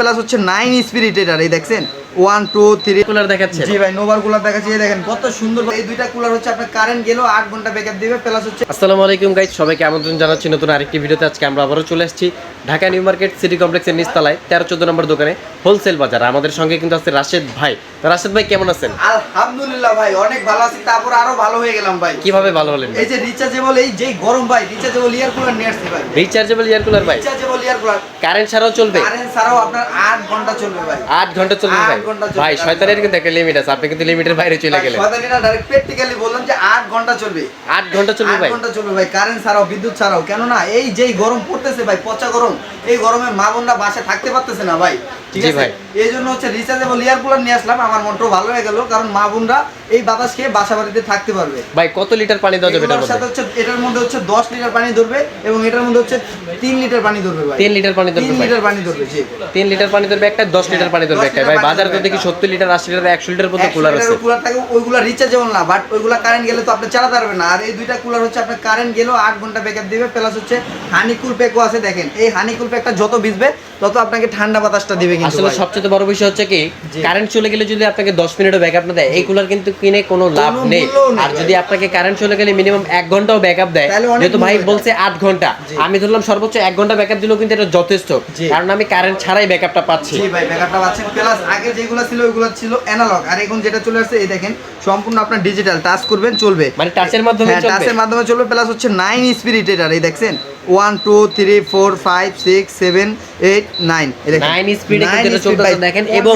Plus হচ্ছে nine spirit এটার এই দেখছেন? ওয়ান টু থ্রি কুলার দেখাচ্ছে। জি ভাই নোভার কুলার দেখাচ্ছে এই দেখেন কত সুন্দর এই দুইটা কুলার হচ্ছে আপনার কারেন্ট গেলেও আট ঘণ্টা ব্যাকআপ দিবে প্লাস হচ্ছে আসসালামু আলাইকুম গাইজ সবাইকে আমন্ত্রণ জানাচ্ছি নতুন আরেকটি ভিডিওতে। আজকে আমরা আবারও চলে এসেছি ঢাকা নিউ মার্কেট সিটি কমপ্লেক্সের নিচতলায় তেরো চোদ্দ নম্বর দোকানে হোলসেল বাজার। আমাদের সঙ্গে কিন্তু আছে রাশেদ ভাই। তো রাশেদ ভাই কেমন আছেন? আলহামদুলিল্লাহ ভাই অনেক ভালো আছি। তারপর আরও ভালো হয়ে গেলাম ভাই। কীভাবে ভালো হলেন? এই যে রিচার্জেবল এই যে গরম ভাই রিচার্জেবল ইয়ার কুলার নিয়ে আসছি ভাই। রিচার্জেবল এয়ার কুলার ভাই? রিচার্জেবল ইয়ার কুলার কারেন্ট ছাড়াও চলবে? কারেন্ট ছাড়াও আপনার আট ঘণ্টা চলবে ভাই। আট ঘণ্টা চলবে ভাই? ভাই শয়তানের কিন্তু একটা লিমিট আছে। আপনি কিন্তু লিমিটের বাইরে চলে গেলেন। সদানিরা ডাইরেক্ট প্র্যাকটিক্যালি বললাম যে আট ঘণ্টা চলবে। আট ঘণ্টা চলবে ভাই? ঘণ্টা চলবে ভাই কারেন্ট ছাড়াও বিদ্যুৎ ছাড়াও। কেননা এই যেই গরম পড়তেছে ভাই পচা গরম এই গরমে মা বোনরা বাসে থাকতে পারতেছে না ভাই। ঠিক আছে? এই জন্য হচ্ছে রিচার্জেবল ইয়ার কুলার নিয়ে আসলাম। আমার মনটাও ভালো হয়ে গেল কারণ মা বোনরা এই বাতাস খেয়ে বাসা বাড়িতে থাকতে পারবে। ভাই কত লিটার পানি দেওয়া যাবে এটার সাথে হচ্ছে এটার মধ্যে হচ্ছে দশ লিটার পানি ধরবে এবং এটার মধ্যে হচ্ছে তিন লিটার পানি ধরবে ভাই। তিন লিটার পানি ধরবে ভাই। লিটার পানি ধরবে জি। তিন লিটার পানি ধরবে একটা দশ লিটার পানি ধরবে একটা। ভাই পানি তো দেখি একটা। সত্তর লিটার আশি লিটার একশো লিটার পর্যন্ত একশো কুলার আছে। কুলার থাকে ওইগুলা রিচার্জেবল না বাট ওইগুলা কারেন্ট গেলে তো আপনি চালাতে পারবেন না। আর এই দুইটা কুলার হচ্ছে আপনার কারেন্ট গেলেও আট ঘণ্টা ব্যাকআপ দিবে প্লাস হচ্ছে হানিকুল প্যাকও আছে দেখেন। এই হানিকুল প্যাকটা যত ভিজবে তত আপনাকে ঠান্ডা বাতাসটা দিবে কিন্তু আসলে সবচেয়ে বড় বিষয় হচ্ছে কি কারেন্ট চলে গেলে যদি আপনাকে দশ মিনিটও ব্যাকআপ না দেয় এই কুলার কিন্তু কিনে কোনো লাভ নেই। আর যদি আপনাকে কারেন্ট চলে গেলে মিনিমাম এক ঘন্টাও ব্যাকআপ দেয় যেহেতু ভাই বলছে আট ঘণ্টা আমি ধরলাম সর্বোচ্চ এক ঘণ্টা ব্যাকআপ দিলেও কিন্তু এটা যথেষ্ট। কারণ আমি কারেন্ট ছাড়াই ব্যাকআপটা পাচ্ছি। জি ভাই ব্যাকআপটা পাচ্ছেন প্লাস আগে যেগুলো ছিল ছিল অ্যানালগ আর এখন যেটা চলে আসছে এই দেখেন সম্পূর্ণ আপনার ডিজিটাল টাচ করবেন চলবে। মানে টাচের মাধ্যমে হ্যাঁ চলবে। টাচের মাধ্যমে চলবে প্লাস হচ্ছে নাইন স্পিরিট এটার এই দেখছেন? One two three four five six seven eight nine nine স্পিডে কিন্তু এটা চলতেছে দেখেন এবং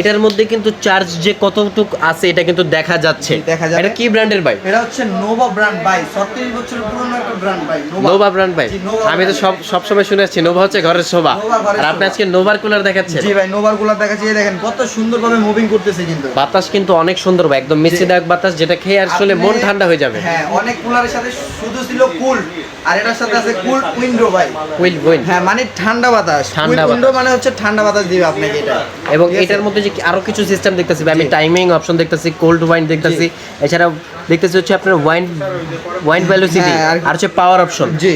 এটার মধ্যে কিন্তু চার্জ যে কতটুকু আছে এটা কিন্তু দেখা যাচ্ছে। এটা কি ব্র্যান্ডের ভাই? এটা হচ্ছে নোভা ব্র্যান্ড ভাই 36 বছর পুরনো একটা ব্র্যান্ড ভাই নোভা ব্র্যান্ড ভাই। আমি তো সব সব সময় শুনে আসছি নোভা হচ্ছে ঘরের শোভা। আর আপনি আজকে নোভার কুলার দেখাচ্ছেন? জি ভাই নোভারগুলা দেখাচ্ছি। এই দেখেন কত সুন্দরভাবে মুভিং করতেছে কিন্তু। বাতাস কিন্তু অনেক সুন্দর ভাই একদম মিষ্টিদায়ক বাতাস যেটা খেয়ে আসলে মন ঠান্ডা হয়ে যাবে। হ্যাঁ অনেক কুলারের সাথে শুধু ছিল কুল আর এটার সাথে আছে কুল উইন্ডো ভাই। উইল উইন হ্যাঁ মানে ঠান্ডা বাতাস। ঠান্ডা উইন্ডো মানে হচ্ছে ঠান্ডা বাতাস দিবে আপনাকে এটা। এবং এটার মধ্যে যে আরও কিছু সিস্টেম দেখতেছি আমি টাইমিং অপশন দেখতেছি কোল্ড ওয়াইন দেখতেছি এছাড়াও দেখতেছি হচ্ছে আপনার ওয়াইন ওয়াইন ভ্যালোসিটি আর- আর হচ্ছে পাওয়ার অপশন জি।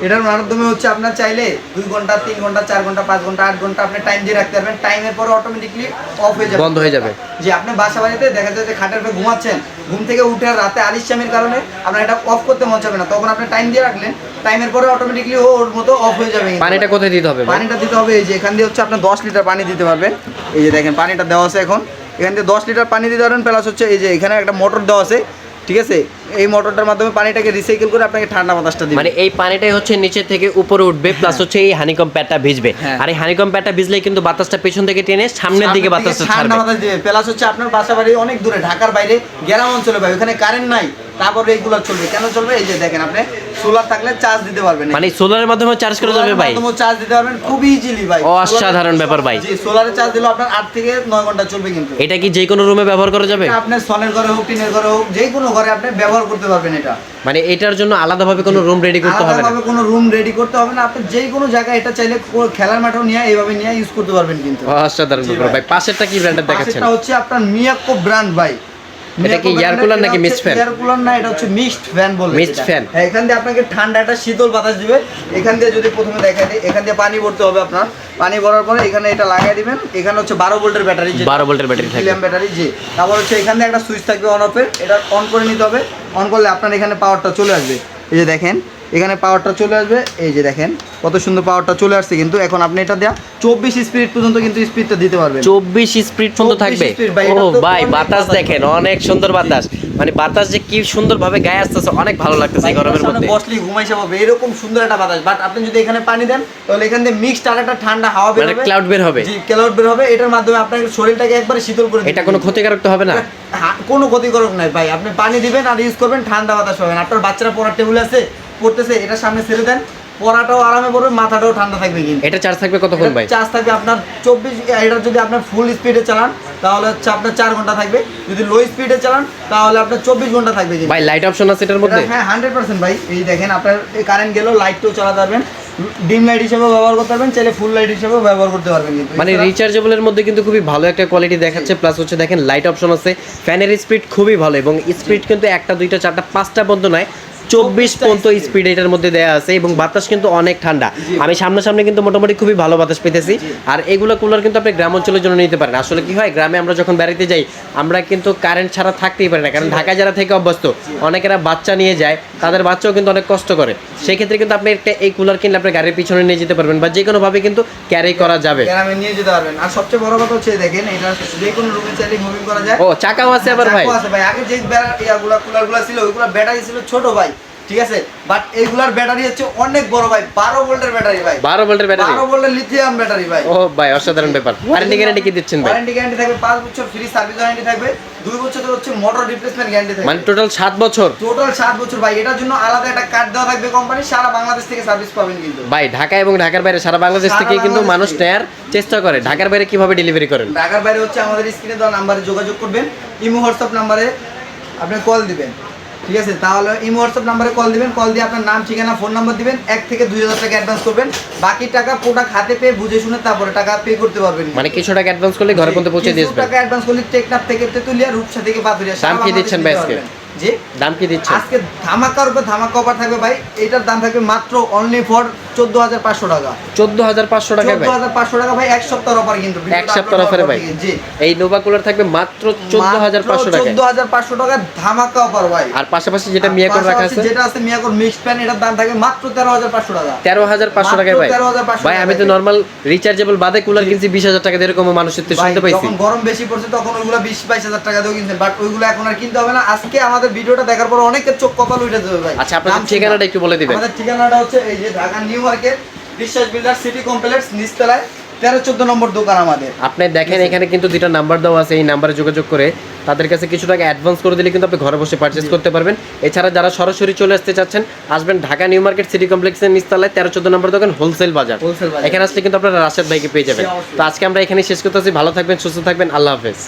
এটার মাধ্যমে হচ্ছে আপনার চাইলে দুই ঘণ্টা তিন ঘণ্টা চার ঘণ্টা পাঁচ ঘণ্টা আট ঘণ্টা আপনি টাইম দিয়ে রাখতে পারবেন। টাইমের পরে অটোমেটিকলি অফ হয়ে যাবে। বন্ধ হয়ে যাবে। যে আপনি বাসা বাড়িতে দেখা যায় যে খাটের উপরে ঘুমাচ্ছেন ঘুম থেকে উঠে রাতে আলিশামির কারণে আপনার এটা অফ করতে মন চাবে না। তখন আপনি টাইম দিয়ে রাখলেন টাইমের পরে অটোমেটিকলি ও ওর মতো অফ হয়ে যাবে পানিটা কোথায় দিতে হবে পানিটা দিতে হবে এই যে এখান দিয়ে হচ্ছে আপনার দশ লিটার পানি দিতে পারবেন এই যে দেখেন পানিটা দেওয়া আছে এখন। এখান দিয়ে দশ লিটার পানি দিতে পারবেন প্লাস হচ্ছে এই যে এখানে একটা মোটর দেওয়া আছে। ঠিক আছে? এই মোটরটার মাধ্যমে পানিটাকে রিসাইকেল করে আপনাকে ঠান্ডা বাতাসটা দিবে। মানে এই পানিটাই হচ্ছে নিচে থেকে উপরে উঠবে প্লাস হচ্ছে এই হানিকম প্যাডটা ভিজবে। হ্যাঁ। আর এই হানিকম প্যাডটা ভিজলে কিন্তু বাতাসটা পেছন থেকে টেনে সামনের দিকে বাতাসটা ঠান্ডা বাতাস দিবে। প্লাস হচ্ছে আপনার বাসা বাড়ি অনেক দূরে ঢাকার বাইরে গ্রাম অঞ্চলে ভাই ওখানে কারেন্ট নাই। তারপরে এইগুলো চলবে। কেন চলবে? এই যে দেখেন আপনি সোলার থাকলে চার্জ দিতে পারবেন। মানে সোলারের মাধ্যমে চার্জ করা যাবে ভাই? চার্জ দিতে পারবেন খুব ইজিলি ভাই। অসাধারণ ব্যাপার ভাই। জি সোলারে চার্জ দিলে আপনার আট থেকে নয় ঘণ্টা চলবে কিন্তু। এটা কি যে কোনো রুমে ব্যবহার করা যাবে? আপনার সনের ঘরে হোক টিনের ঘরে হোক যে কোনো ঘরে আপনি ব্যবহার করতে পারবেন এটা। মানে এটার জন্য আলাদাভাবে কোনো রুম রেডি করতে হবে না? আলাদাভাবে কোনো রুম রেডি করতে হবে না। আপনি যে কোনো জায়গায় এটা চাইলে খেলার মাঠেও নিয়ে এইভাবে নিয়ে ইউজ করতে পারবেন কিন্তু। অসাধারণ ব্যাপার ভাই। পাশেরটা কি ব্র্যান্ডের দেখাচ্ছেন পাশেরটা হচ্ছে আপনার মিয়াকো ব্র্যান্ড ভাই। এটা কি cooler নাকি mist ফ্যান এয়ার কুলার না এটা হচ্ছে মিক্সড ফ্যান বলে Mist ফ্যান হ্যাঁ এখান দিয়ে আপনাকে ঠান্ডা একটা শীতল বাতাস দিবে। এখান দিয়ে যদি প্রথমে দেখাই দিই এখান দিয়ে পানি ভরতে হবে আপনার। পানি ভরার পরে এখানে এটা লাগিয়ে দিবেন। এখানে হচ্ছে বারো ভোল্টের ব্যাটারি 12 ভোল্টের ব্যাটারি লিথিয়াম ব্যাটারি জি তারপর হচ্ছে এখান দিয়ে একটা সুইচ থাকবে অন অফের এটা অন করে নিতে হবে। অন করলে আপনার এখানে পাওয়ারটা চলে আসবে। এই যে দেখেন এখানে পাওয়ারটা চলে আসবে। এই যে দেখেন কত সুন্দর পাওয়ারটা চলে আসছে কিন্তু। এখন আপনি এটা দেয়া চব্বিশ স্পিড পর্যন্ত কিন্তু স্পিডটা দিতে পারবেন। চব্বিশ স্পিড পর্যন্ত থাকবে? ও ভাই বাতাস দেখেন অনেক সুন্দর বাতাস। মানে বাতাস যে কি সুন্দর ভাবে গায়ে আসতেছে অনেক ভালো লাগতেছে গরমের মধ্যে। বসলি ঘুমাইছে পাবে এরকম সুন্দর একটা বাতাস। বাট আপনি যদি এখানে পানি দেন তাহলে এখান দিয়ে মিক্সড আর একটা ঠান্ডা হাওয়া বের মানে হবে। ক্লাউড বের হবে। জি ক্লাউড বের হবে। এটার মাধ্যমে আপনার শরীরটাকে একবারে শীতল করে এটা কোনো ক্ষতিকারক তো হবে না? কোনো ক্ষতিকারক নাই ভাই। আপনি পানি দিবেন আর ইউজ করবেন ঠান্ডা বাতাস পাবেন। আপনার বাচ্চারা পড়ার টেবিল আছে পড়তেছে এটা সামনে ছেড়ে দেন পড়াটাও আরামে পড়বে মাথাটাও ঠান্ডা থাকবে কিন্তু। এটা চার্জ থাকবে কতক্ষণ ভাই? চার্জ থাকবে আপনার চব্বিশ এটা যদি আপনার ফুল স্পিডে চালান তাহলে হচ্ছে আপনার চার ঘণ্টা থাকবে। যদি লো স্পিডে চালান তাহলে আপনার চব্বিশ ঘণ্টা থাকবে। ভাই লাইট অপশন আছে এটার মধ্যে? হ্যাঁ হান্ড্রেড পার্সেন্ট ভাই। এই দেখেন আপনার কারেন্ট গেলেও লাইটটাও চালাতে পারবেন। ডিম লাইট হিসেবে ব্যবহার করতে পারবেন চাইলে ফুল লাইট হিসেবেও ব্যবহার করতে পারবেন কিন্তু। মানে রিচার্জেবলের মধ্যে কিন্তু খুবই ভালো একটা কোয়ালিটি দেখাচ্ছে প্লাস হচ্ছে দেখেন লাইট অপশন আছে। ফ্যানের স্পিড খুবই ভালো এবং স্পিড কিন্তু একটা দুইটা চারটা পাঁচটা পর্যন্ত নয় চব্বিশ পর্যন্ত স্পিড এটার মধ্যে দেওয়া আছে এবং বাতাস কিন্তু অনেক ঠান্ডা। আমি সামনাসামনি কিন্তু মোটামুটি খুবই ভালো বাতাস পেতেছি। আর এগুলো কুলার কিন্তু আপনি গ্রাম অঞ্চলের জন্য নিতে পারেন। আসলে কি হয় গ্রামে আমরা যখন বেড়াতে যাই আমরা কিন্তু কারেন্ট ছাড়া থাকতেই পারি না কারণ ঢাকা যারা থেকে অভ্যস্ত অনেকেরা বাচ্চা নিয়ে যায় তাদের বাচ্চাও কিন্তু অনেক কষ্ট করে। সেক্ষেত্রে কিন্তু আপনি একটা এই কুলার কিনলে আপনি গাড়ির পিছনে নিয়ে যেতে পারবেন বা যে কোনোভাবে কিন্তু ক্যারি করা যাবে। গ্রামে নিয়ে যেতে পারবেন। আর সবচেয়ে বড় কথা হচ্ছে দেখেন এটা যে কোনো রুমে চাইলে মুভিং করা যায়। ও চাকাও আছে আবার ভাই। আছে ভাই। আগে যে কুলারগুলা ছিল ওইগুলা ব্যাটারি ছিল ছোট ভাই। ঠিক আছে? বাট এইগুলার ব্যাটারি হচ্ছে অনেক বড় ভাই বারো ভোল্টের ব্যাটারি ভাই। বারো ভোল্টের ব্যাটারি। বারো ভোল্টের লিথিয়াম ব্যাটারি ভাই। ও ভাই অসাধারণ ব্যাপার। ওয়ারেন্টি গ্যারান্টি কি দিচ্ছেন ভাই? ওয়ারেন্টি গ্যারান্টি থাকবে পাঁচ বছর ফ্রি সার্ভিস ওয়ারেন্টি থাকবে দুই বছরের হচ্ছে মোটর রিপ্লেসমেন্ট গ্যারান্টি থাকবে। মানে টোটাল সাত বছর? টোটাল সাত বছর ভাই এটার জন্য আলাদা একটা কার্ড দেওয়া থাকবে কোম্পানি সারা বাংলাদেশ থেকে সার্ভিস পাবেন কিন্তু। ভাই ঢাকা এবং ঢাকার বাইরে সারা বাংলাদেশ থেকে কিন্তু মানুষ। নেয়ার চেষ্টা করে। ঢাকার বাইরে কীভাবে ডেলিভারি করেন? ঢাকার বাইরে হচ্ছে আমাদের স্ক্রিনে দেওয়া নাম্বারে যোগাযোগ করবেন ইমো হোয়াটসঅ্যাপ নাম্বারে আপনি কল দিবেন। ঠিক আছে? তাহলে ইমো হোয়াটসঅ্যাপ নাম্বারে কল দিবেন কল দিয়ে আপনার নাম ঠিকানা ফোন নাম্বার দিবেন এক থেকে দুই হাজার টাকা অ্যাডভান্স করবেন। বাকি টাকা প্রোডাক্ট হাতে পেয়ে বুঝে শুনে তারপরে টাকা পে করতে পারবেন মানে কিছু টাকা অ্যাডভান্স করলে ঘরে পর্যন্ত পৌঁছে দিয়ে টাকা অ্যাডভান্স করলে টেকনাফ থেকে তেতুলিয়া রূপসা থেকে বাদুরিয়া দাম কি দিচ্ছেন ভাই আজকে? জি? দাম কি দিচ্ছেন? আজকে ধামাকার উপর ধামাকা অফার থাকবে ভাই। এটার দাম থাকবে মাত্র অনলি ফর চোদ্দ হাজার পাঁচশো টাকা। চোদ্দ হাজার পাঁচশো টাকায় চোদ্দ হাজার পাঁচশো টাকা ভাই এক সপ্তাহ অফার কিন্তু এক সপ্তাহ অফারে ভাই। এই নোভা কুলার থাকবে মাত্র চোদ্দ হাজার পাঁচশো টাকায়। চোদ্দ হাজার পাঁচশো টাকা ধামাকা অফার ভাই। আর পাশাপাশি যেটা মিয়াকোর রাখা আছে যেটা আছে মিয়াকোর মিক্স প্যান এটার দাম থাকবে মাত্র তেরো হাজার পাঁচশো টাকা। তেরো হাজার পাঁচশো টাকায় ভাই। ভাই আমি তো নর্মাল রিচার্জেবল বাদে কুলার কিনছি বিশ হাজার টাকা এরকম মানুষের তো শুনতে পাইছি। গরম বেশি পড়ছে তখন ওইগুলো বিশ বাইশ হাজার টাকা দিয়ে কিনছেন বাট ওইগুলো এখন আর কিনতে হবে না। আজকে আমাদের ভিডিওটা দেখার পর অনেকের চোখ কপাল উঠে যাবে ভাই। আচ্ছা আপনাদের দাম ঠিকানাটা একটু বলে দিবেন। আমাদের ঠিকানাটা হচ্ছে এই যে Dhaka New Market Biswas Builder City Complex নিচতলায় তেরো চোদ্দ নম্বর দোকান আমাদের। আপনি দেখেন এখানে কিন্তু নাম্বার দেওয়া আছে এই নাম্বারে যোগাযোগ করে তাদের কাছে কিছু টাকা অ্যাডভান্স করে দিলে কিন্তু আপনি ঘরে বসে পারচেস করতে পারবেন। এছাড়া যারা সরাসরি চলে আসতে চাচ্ছেন আসবেন ঢাকা নিউ মার্কেট সিটি কমপ্লেক্সের নিচতলায় তেরো চোদ্দ নম্বর দোকান হোলসেল বাজার। এখানে আসলে কিন্তু আপনারা রাশেদ ভাইকে পেয়ে যাবেন। তো আজকে আমরা এখানে শেষ করতেছি। ভালো থাকবেন সুস্থ থাকবেন। আল্লাহ হাফেজ।